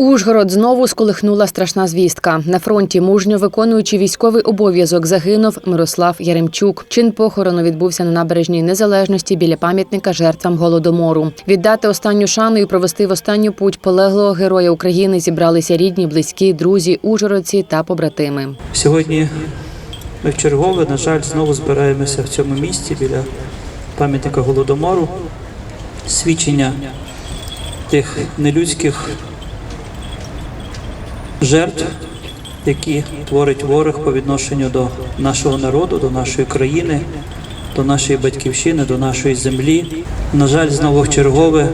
Ужгород знову сколихнула страшна звістка. На фронті мужньо виконуючи військовий обов'язок загинув Мирослав Яремчук. Чин похорону відбувся на набережній незалежності біля пам'ятника жертвам голодомору. Віддати останню шану і провести в останню путь полеглого героя України зібралися рідні, близькі, друзі, ужгородці та побратими. Сьогодні ми вчергове, на жаль, знову збираємося в цьому місці біля пам'ятника Голодомору. Свідчення тих нелюдських жертв, які творить ворог по відношенню до нашого народу, до нашої країни, до нашої батьківщини, до нашої землі. На жаль, знову вчергове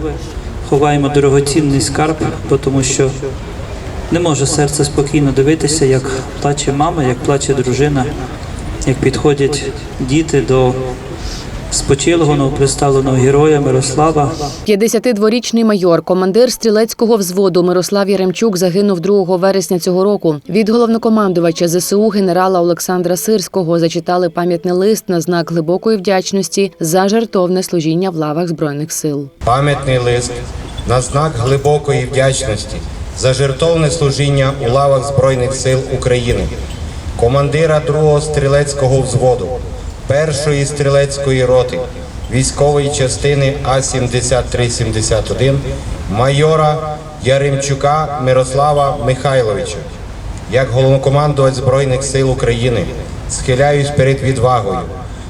ховаємо дорогоцінний скарб, тому що не може серце спокійно дивитися, як плаче мама, як плаче дружина, як підходять діти до спочилого новоприставленого героя Мирослава. 52-річний майор, командир стрілецького взводу Мирослав Яремчук загинув 2 вересня цього року. Від головнокомандувача ЗСУ генерала Олександра Сирського зачитали пам'ятний лист на знак глибокої вдячності за жертовне служіння в лавах збройних сил. Пам'ятний лист на знак глибокої вдячності за жертовне служіння у лавах Збройних сил України, командира 2-го стрілецького взводу, 1-ї стрілецької роти, військової частини А-7371, майора Яремчука Мирослава Михайловича. Як головнокомандувач Збройних сил України схиляюсь перед відвагою,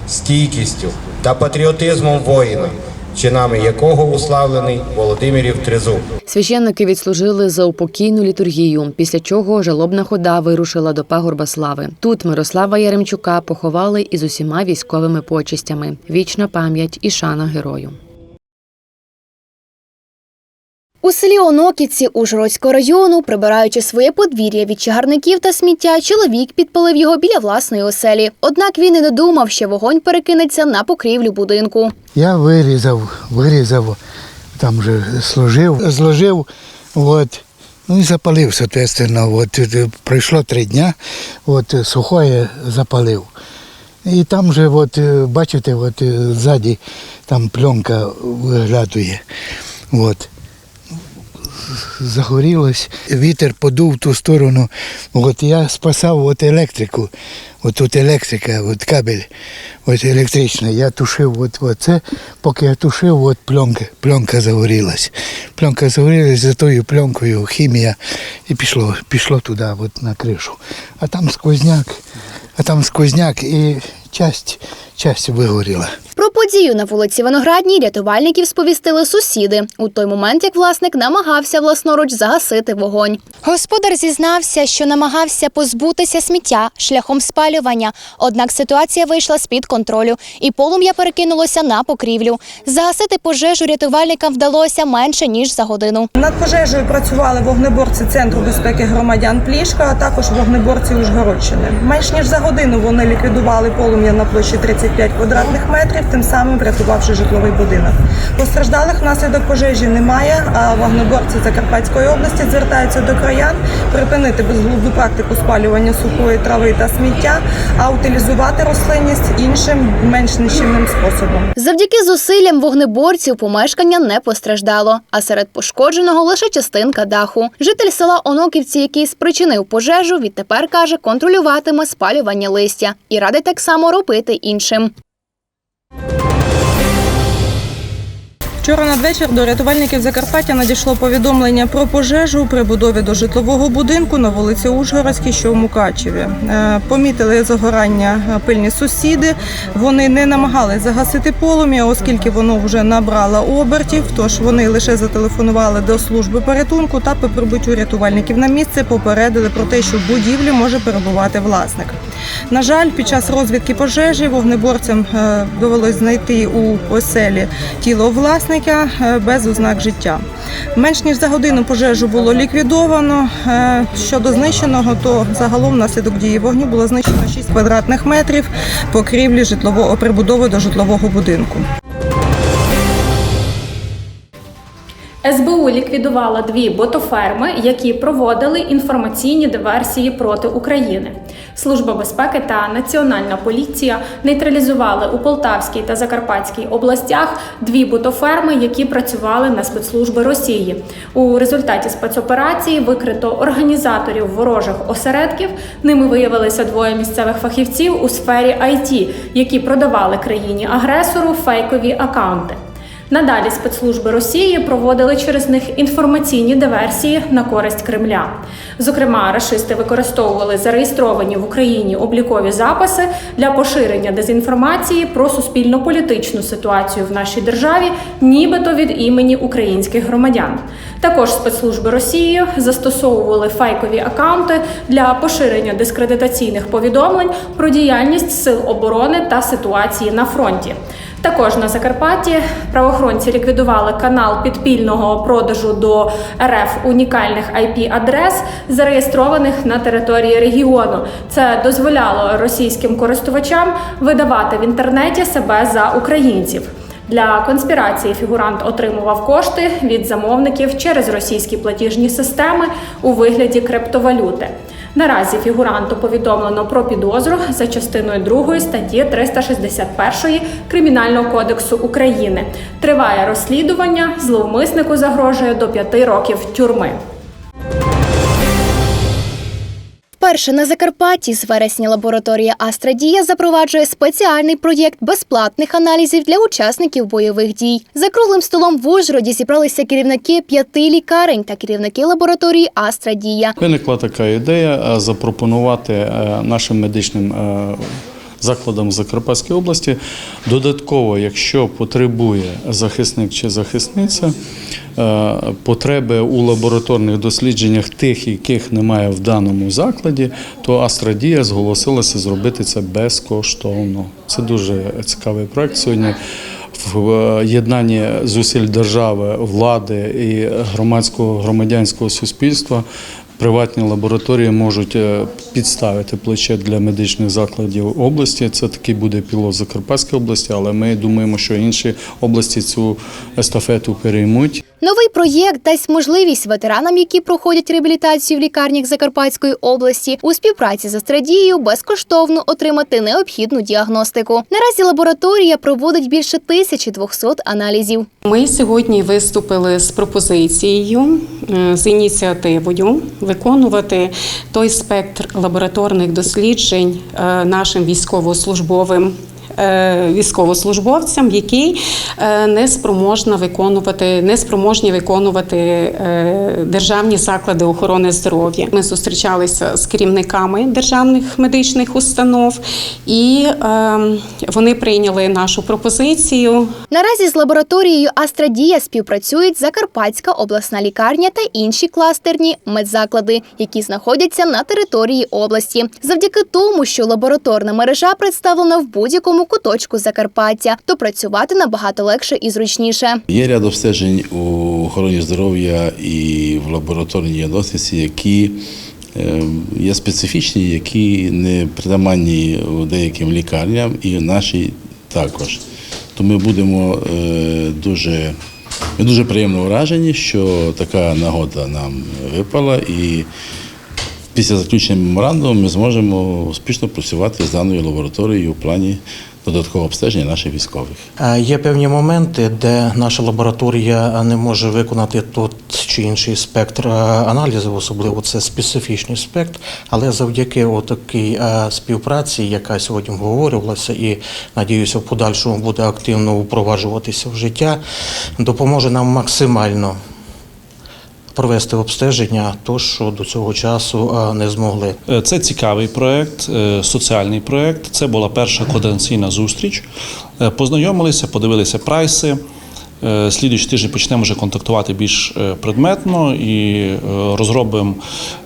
стійкістю та патріотизмом воїна, чинами якого уславлений Володимирів Тризуб. Священники відслужили за упокійну літургію, після чого жалобна хода вирушила до пагорба слави. Тут Мирослава Яремчука поховали із усіма військовими почестями. Вічна пам'ять і шана герою. У селі Оноківці Ужгородського району, прибираючи своє подвір'я від чагарників та сміття, чоловік підпалив його біля власної оселі. Однак він і не думав, що вогонь перекинеться на покрівлю будинку. Я вирізав, вирізав, там же служив, зложив, от, ну і запалив, соответственно. От, пройшло три дня, от, сухое запалив. І там же, от, бачите, от, ззаді там пленка виглядує. От. Загорілось, вітер подув в ту сторону. От я спасав от електрику. От тут електрика, от кабель от електричний. Я тушив от, от це, поки я тушив, от пленка, пленка загорілась. Пленка загорілась за тою пленкою, хімія, і пішло, пішло туди, от на кришу. А там сквозняк, а там сквозняк і часть, часть вигоріла. Подію на вулиці Виноградній рятувальників сповістили сусіди у той момент, як власник намагався власноруч загасити вогонь. Господар зізнався, що намагався позбутися сміття шляхом спалювання. Однак ситуація вийшла з під контролю, і полум'я перекинулося на покрівлю. Загасити пожежу рятувальникам вдалося менше ніж за годину. Над пожежею працювали вогнеборці Центру безпеки громадян Плішка, а також вогнеборці Ужгородщини. Менш ніж за годину вони ліквідували полум'я на площі 35 квадратних метрів, тим самим врятувавши житловий будинок. Постраждалих внаслідок пожежі немає. А вогнеборці Закарпатської області звертаються до краян припинити безглузду практику спалювання сухої трави та сміття, а утилізувати рослинність іншим менш нищівним способом. Завдяки зусиллям вогнеборців помешкання не постраждало, а серед пошкодженого лише частинка даху. Житель села Оноківці, який спричинив пожежу, відтепер каже, контролюватиме спалювання листя і радить так само робити іншим. Вчора надвечір до рятувальників Закарпаття надійшло повідомлення про пожежу при будові до житлового будинку на вулиці Ужгородській, що в Мукачеві. Е, Помітили загорання е, пильні сусіди. Вони не намагались загасити полум'я, оскільки воно вже набрало обертів. Тож вони лише зателефонували до служби порятунку та по прибуттю рятувальників на місце попередили про те, що в будівлі може перебувати власник. На жаль, під час розвідки пожежі вогнеборцям е, довелось знайти у оселі тіло власника е, без ознак життя. Менш ніж за годину пожежу було ліквідовано. Е, Щодо знищеного, то загалом внаслідок дії вогню було знищено 6 квадратних метрів покрівлі житлового прибудови до житлового будинку. СБУ ліквідувала дві ботоферми, які проводили інформаційні диверсії проти України. Служба безпеки та Національна поліція нейтралізували у Полтавській та Закарпатській областях дві бутоферми, які працювали на спецслужби Росії. У результаті спецоперації викрито організаторів ворожих осередків. Ними виявилися двоє місцевих фахівців у сфері IT, які продавали країні агресору фейкові акаунти. Надалі спецслужби Росії проводили через них інформаційні диверсії на користь Кремля. Зокрема, рашисти використовували зареєстровані в Україні облікові записи для поширення дезінформації про суспільно-політичну ситуацію в нашій державі, нібито від імені українських громадян. Також спецслужби Росії застосовували фейкові акаунти для поширення дискредитаційних повідомлень про діяльність сил оборони та ситуації на фронті. Також на Закарпатті правоохоронці ліквідували канал підпільного продажу до РФ унікальних IP-адрес, зареєстрованих на території регіону. Це дозволяло російським користувачам видавати в інтернеті себе за українців. Для конспірації фігурант отримував кошти від замовників через російські платіжні системи у вигляді криптовалюти. Наразі фігуранту повідомлено про підозру за частиною 2 статті 361 Кримінального кодексу України. Триває розслідування. Зловмиснику загрожує до 5 років тюрми. Вперше на Закарпатті з вересня лабораторія Астрадія запроваджує спеціальний проєкт безплатних аналізів для учасників бойових дій. За круглим столом в Ужгороді зібралися керівники п'яти лікарень та керівники лабораторії Астрадія. Виникла така ідея е, запропонувати е, нашим медичним е, закладам Закарпатської області додатково, якщо потребує захисник чи захисниця, е, потреби у лабораторних дослідженнях тих, яких немає в даному закладі, то Астрадія зголосилася зробити це безкоштовно. Це дуже цікавий проект сьогодні. В е, єднанні зусиль держави, влади і громадського громадянського суспільства приватні лабораторії можуть е, підставити плече для медичних закладів області. Це такий буде пілот Закарпатської області, але ми думаємо, що інші області цю естафету переймуть. Новий проєкт дасть можливість ветеранам, які проходять реабілітацію в лікарнях Закарпатської області, у співпраці з Астрадією безкоштовно отримати необхідну діагностику. Наразі лабораторія проводить більше 1200 аналізів. Ми сьогодні виступили з пропозицією, е, з ініціативою виконувати той спектр лабораторних досліджень е, нашим військовослужбовим. Е, Військовослужбовцям, які е, не спроможна виконувати, не спроможні виконувати е, державні заклади охорони здоров'я. Ми зустрічалися з керівниками державних медичних установ, і вони прийняли нашу пропозицію. Наразі з лабораторією Астрадія співпрацюють Закарпатська обласна лікарня та інші кластерні медзаклади, які знаходяться на території області. Завдяки тому, що лабораторна мережа представлена в будь-якому куточку Закарпаття, то працювати набагато легше і зручніше. Є ряд обстежень у охороні здоров'я і в лабораторній діагностиці, які е, є специфічні, які не притаманні деяким лікарням і нашій також. То ми будемо е, дуже, ми дуже приємно вражені, що така нагода нам випала і. Після заключення меморандуму ми зможемо успішно працювати з даною лабораторією у плані додаткового обстеження наших військових. Є певні моменти, де наша лабораторія не може виконати тот чи інший спектр е, аналізів, особливо це специфічний спектр. Але завдяки такій е, співпраці, яка сьогодні обговорювалася, і надіюся, в подальшому буде активно впроваджуватися в життя, допоможе нам максимально провести обстеження, то що до цього часу не змогли. Е, Це цікавий проект, е, соціальний проект. Це була перша координаційна зустріч. Е, Познайомилися, подивилися прайси. Слідуючий тиждень почнемо вже контактувати більш предметно і розробимо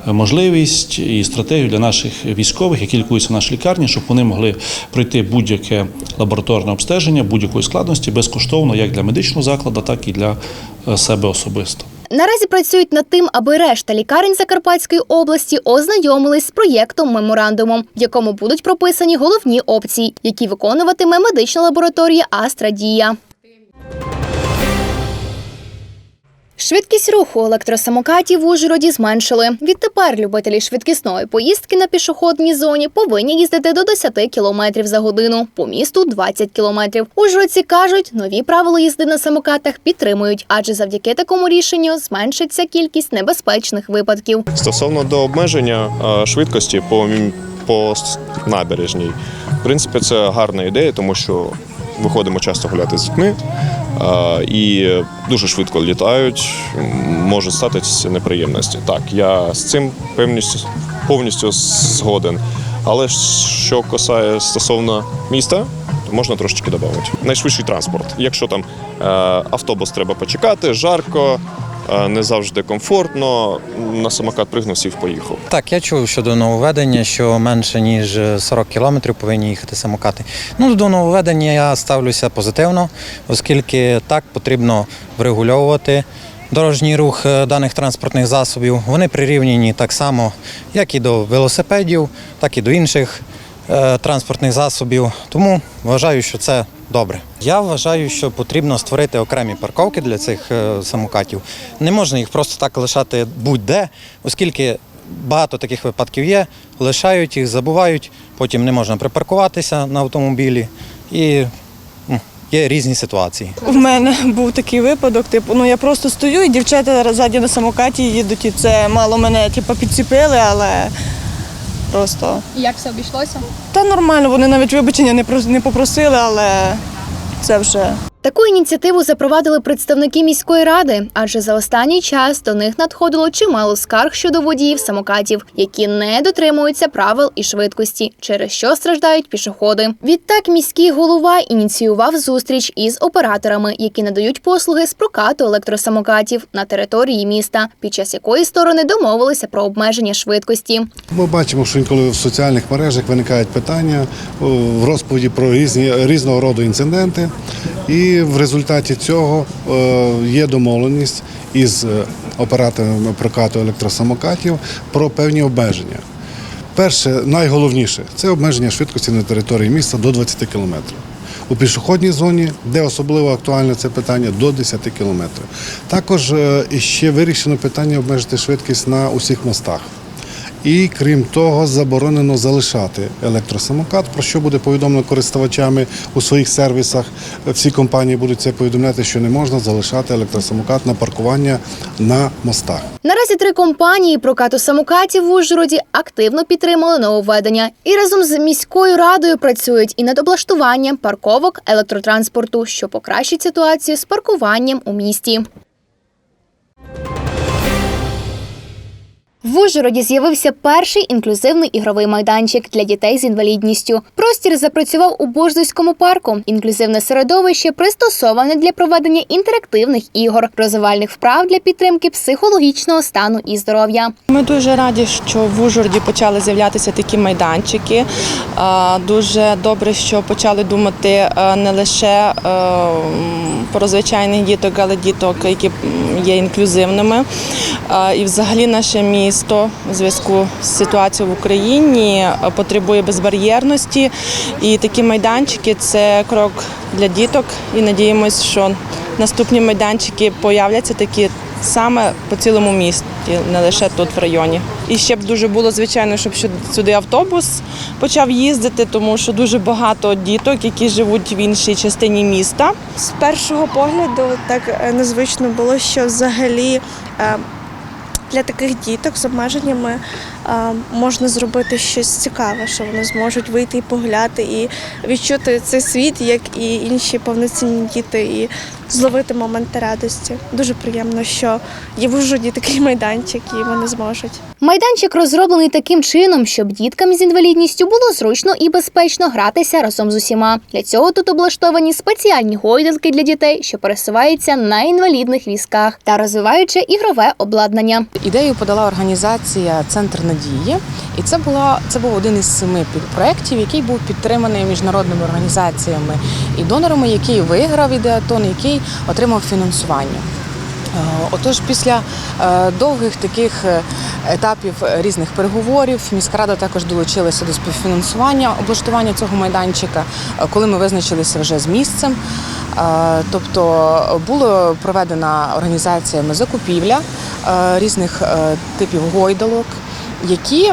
можливість і стратегію для наших військових, які лікуються в нашій лікарні, щоб вони могли пройти будь-яке лабораторне обстеження будь-якої складності безкоштовно, як для медичного закладу, так і для себе особисто. Наразі працюють над тим, аби решта лікарень Закарпатської області ознайомились з проєктом меморандумом, в якому будуть прописані головні опції, які виконуватиме медична лабораторія Астрадія. Швидкість руху електросамокатів в Ужгороді зменшили. Відтепер любителі швидкісної поїздки на пішохідній зоні повинні їздити до 10 км за годину, по місту 20 км. Ужгородці кажуть, нові правила їзди на самокатах підтримують, адже завдяки такому рішенню зменшиться кількість небезпечних випадків. Стосовно до обмеження е, швидкості по, по набережній, в принципі, це гарна ідея, тому що виходимо часто гуляти з дітьми і дуже швидко літають, Може статися неприємності. Так, я з цим повністю, повністю згоден. Але що касає стосовно міста, то можна трошечки додати. Найшвидший транспорт. Якщо там е, автобус треба почекати, жарко. Е, Не завжди комфортно. На самокат пригнув, сів, поїхав. Так, я чув щодо нововведення, що менше ніж 40 кілометрів повинні їхати самокати. Ну, до нововведення я ставлюся позитивно, оскільки так потрібно врегульовувати дорожній рух е, даних транспортних засобів. Вони прирівняні так само, як і до велосипедів, так і до інших е, транспортних засобів. Тому вважаю, що це добре. Я вважаю, що потрібно створити окремі парковки для цих е, самокатів. Не можна їх просто так лишати будь-де, оскільки багато таких випадків є. Лишають їх, забувають, потім не можна припаркуватися на автомобілі. І є різні ситуації. У мене був такий випадок, типу, ну я просто стою, і дівчата ззаді на самокаті їдуть, і це мало мене типу, підціпили, але просто. Як все обійшлося? Та нормально, вони навіть вибачення не прос- не попросили, але це вже. Таку ініціативу запровадили представники міської ради, адже за останній час до них надходило чимало скарг щодо водіїв самокатів, які не дотримуються правил і швидкості, через що страждають пішоходи. Відтак міський голова ініціював зустріч із операторами, які надають послуги з прокату електросамокатів на території міста, під час якої сторони домовилися про обмеження швидкості. Ми бачимо, що інколи в соціальних мережах виникають питання в розповіді про різні різного роду інциденти, і в результаті цього е, є домовленість із е, операторами прокату електросамокатів про певні обмеження. Перше, найголовніше це обмеження швидкості на території міста до 20 км. У пішохідній зоні, де особливо актуальне це питання, до 10 км. Також е, ще вирішено питання обмежити швидкість на усіх мостах. І крім того, заборонено залишати електросамокат, про що буде повідомлено користувачами у своїх сервісах. Всі компанії будуть це повідомляти, що не можна залишати електросамокат на паркування на мостах. Наразі три компанії прокату самокатів в Ужгороді активно підтримали нововведення і разом з міською радою працюють і над облаштуванням парковок електротранспорту, що покращить ситуацію з паркуванням у місті. В Ужгороді з'явився перший інклюзивний ігровий майданчик для дітей з інвалідністю. Простір запрацював у Бождуському парку. Інклюзивне середовище пристосоване для проведення інтерактивних ігор, розвивальних вправ для підтримки психологічного стану і здоров'я. Ми дуже раді, що в Ужгороді почали з'являтися такі майданчики. Е, Дуже добре, що почали думати е, не лише е, про звичайних діток, але діток, які є інклюзивними. І взагалі наше місто у зв'язку з ситуацією в Україні е, потребує безбар'єрності. І такі майданчики це крок для діток. І надіємось, що наступні майданчики появляться такі саме по цілому місті, не лише тут в районі. І ще б дуже було звичайно, щоб сюди автобус почав їздити, тому що дуже багато діток, які живуть в іншій частині міста. З першого погляду так е, незвично було, що взагалі е, для таких діток з обмеженнями можна зробити щось цікаве, що вони зможуть вийти і погуляти, і відчути цей світ, як і інші повноцінні діти, і зловити моменти радості. Дуже приємно, що є в Ужгороді такий майданчик, і вони зможуть. Майданчик розроблений таким чином, щоб діткам з інвалідністю було зручно і безпечно гратися разом з усіма. Для цього тут облаштовані спеціальні гойдалки для дітей, що пересуваються на інвалідних візках та розвиваючи ігрове обладнання. Ідею подала організація Центр надії, і це була це був один із семи проєктів, який був підтриманий міжнародними організаціями і донорами, який виграв ідеатон, який отримав фінансування. Отож, після е, довгих таких е, етапів е, різних переговорів міська рада також долучилася до співфінансування облаштування цього майданчика, е, коли ми визначилися вже з місцем. Е, Тобто була проведена організаціями закупівля е, різних е, типів гойдалок, які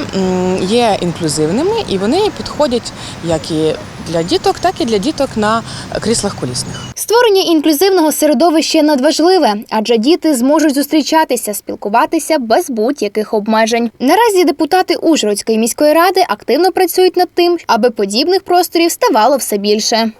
є інклюзивними і вони підходять як і для діток, так і для діток на кріслах колісних. Створення інклюзивного середовища надважливе, адже діти зможуть зустрічатися, спілкуватися без будь-яких обмежень. Наразі депутати Ужгородської міської ради активно працюють над тим, аби подібних просторів ставало все більше.